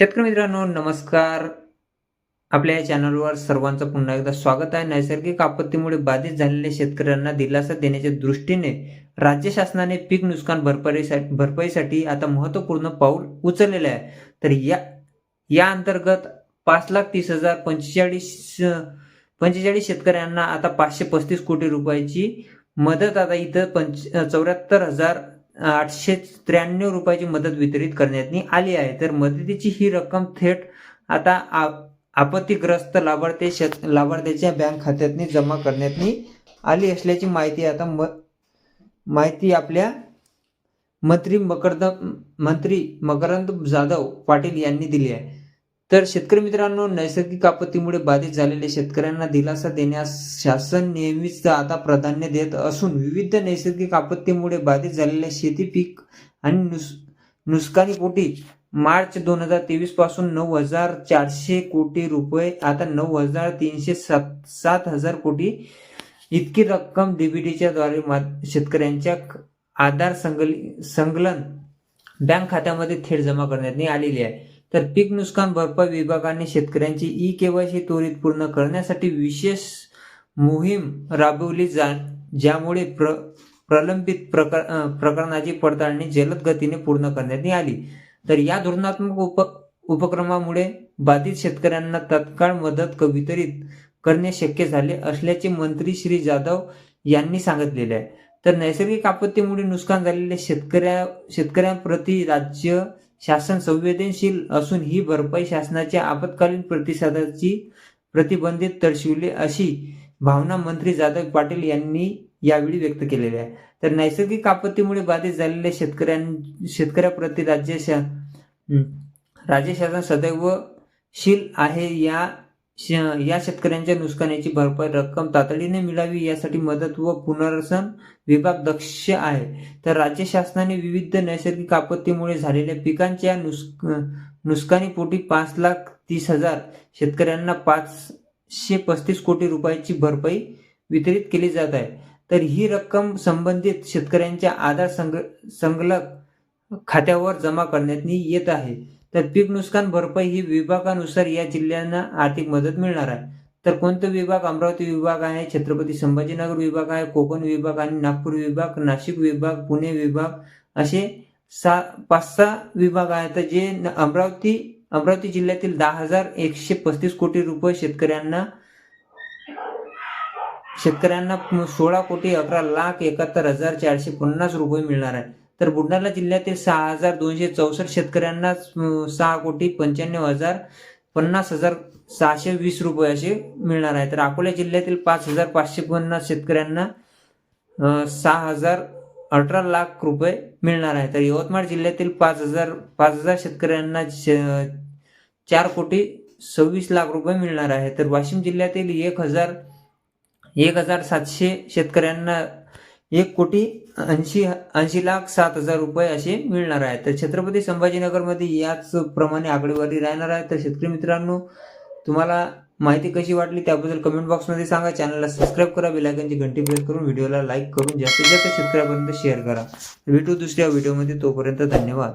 शेतकरी मित्रांनो नमस्कार. आपल्या या चॅनलवर सर्वांचं पुन्हा एकदा स्वागत आहे. नैसर्गिक आपत्तीमुळे बाधित झालेल्या शेतकऱ्यांना दिलासा देण्याच्या दृष्टीने राज्य शासनाने पीक नुकसान भरपाईसाठी भरपाईसाठी आता महत्त्वपूर्ण पाऊल उचललेले आहे. तर या या अंतर्गत पाच लाख तीस हजार पंचेचाळीस पंचेचाळीस शेतकऱ्यांना आता पाचशे पस्तीस कोटी रुपयाची मदत आता इथं पंच चौऱ्याहत्तर हजार आठशे त्र्याण्णव रुपयाची मदत वितरित करण्यात आली आहे. तर मदतीची ही रक्कम थेट आता आपत्तीग्रस्त लाभार्थी शेत लाभार्थ्याच्या बँक खात्यात जमा करण्यात आली असल्याची माहिती आता म माहिती आपल्या मंत्री मकरद मंत्री मकरंद जाधव पाटील यांनी दिली आहे. तर शेतकरी मित्रांनो नैसर्गिक आपत्तीमुळे बाधित झालेल्या शेतकऱ्यांना दिलासा देण्यास शासन नेहमीच आता प्राधान्य देत असून विविध नैसर्गिक आपत्तीमुळे बाधित झालेल्या शेती पीक आणि नुस नुकसानीपोटी मार्च दोन हजार तेवीसपासून नऊ हजार चारशे कोटी रुपये आता नऊ हजार तीनशे सात सात हजार कोटी. इतकी रक्कम डीबीटीच्या द्वारे मा- शेतकऱ्यांच्या आधार संगल संकलन बँक खात्यामध्ये थेट जमा करण्यात आलेली आहे. तर पीक नुकसान भरपाई विभागाने शेतकऱ्यांची ई केवायसी त्वरित पूर्ण करण्यासाठी विशेष मोहीम राबवली जा ज्यामुळे प्र प्रलंबित प्रकार प्रकरणाची पडताळणी जलद गतीने पूर्ण करण्यात आली. तर या धोरणात्मक उप उपक्रमामुळे बाधित शेतकऱ्यांना तत्काळ मदत वितरित करणे शक्य झाले असल्याचे मंत्री श्री जाधव यांनी सांगितलेले आहे. तर नैसर्गिक आपत्तीमुळे नुकसान झालेल्या शेतकऱ्या शेतकऱ्यांप्रती राज्य शासन संवेदनशील असून ही भरपाई शासनाच्या आपत्कालीन प्रतिसादाची प्रतिबंधित दर्शविले अशी भावना मंत्री जाधव पाटील यांनी यावेळी व्यक्त केलेली आहे. तर नैसर्गिक आपत्तीमुळे बाधित झालेल्या शेतकऱ्यां शेतकऱ्याप्रती राज्य शा राज्य शासन सदैव शील आहे या या शेतकऱ्यांच्या नुकसानीची भरपाई रक्कम तातडीने मिळावी यासाठी मदत व पुनर्वसन विभाग दक्ष आहे. तर राज्य शासनाने विविध नैसर्गिक आपत्तीमुळे झालेल्या पिकांच्या नुक नुकसानीपोटी पाच लाख तीस हजार शेतकऱ्यांना पाचशे पस्तीस कोटी रुपयाची भरपाई वितरित केली जात आहे. तर ही रक्कम संबंधित शेतकऱ्यांच्या आधार संग संगलक खात्यावर जमा करण्यात येत आहे. तर पीक नुकसान भरपाई ही विभागानुसार या जिल्ह्यांना आर्थिक मदत मिळणार आहे. तर कोणते विभाग? अमरावती विभाग आहे छत्रपती संभाजीनगर विभाग आहे कोकण विभाग आणि नागपूर विभाग नाशिक विभाग पुणे विभाग असे सा पाच सहा विभाग आहेत. तर जे न- अमरावती अमरावती जिल्ह्यातील दहा हजार एकशे पस्तीस कोटी रुपये शेतकऱ्यांना शेतकऱ्यांना सोळा कोटी अकरा लाख एकाहत्तर हजार चारशे पन्नास रुपये मिळणार आहे. तर बुलढाणा जिल्ह्यातील सहा हजार दोनशे चौसष्ट शेतकऱ्यांना सहा कोटी पंच्याण्णव हजार पन्नास हजार सहाशे वीस रुपये असे मिळणार आहे. तर अकोला जिल्ह्यातील पाच हजार पाचशे पन्नास शेतकऱ्यांना सहा हजार अठरा लाख रुपये मिळणार आहे. तर यवतमाळ जिल्ह्यातील पाच हजार पाच हजार शेतकऱ्यांना श- चार कोटी सव्वीस लाख रुपये मिळणार आहे. तर वाशिम जिल्ह्यातील एक हजार एक हजार सातशे शेतकऱ्यांना एक कोटी ऐंशी ऐंशी लाख सात हजार रुपये असे मिळणार आहे तर छत्रपती संभाजीनगरमध्ये याच प्रमाणे आकडेवारी राहणार आहे. तर शेतकरी मित्रांनो तुम्हाला माहिती कशी वाटली त्याबद्दल कमेंट बॉक्समध्ये सांगा. चॅनलला सबस्क्राईब करा. बेलायकनची घंटी प्रेस करून व्हिडिओला लाईक करून जास्तीत जास्त शेतकऱ्यापर्यंत शेअर करा. भेटू दुसऱ्या व्हिडिओमध्ये तोपर्यंत धन्यवाद.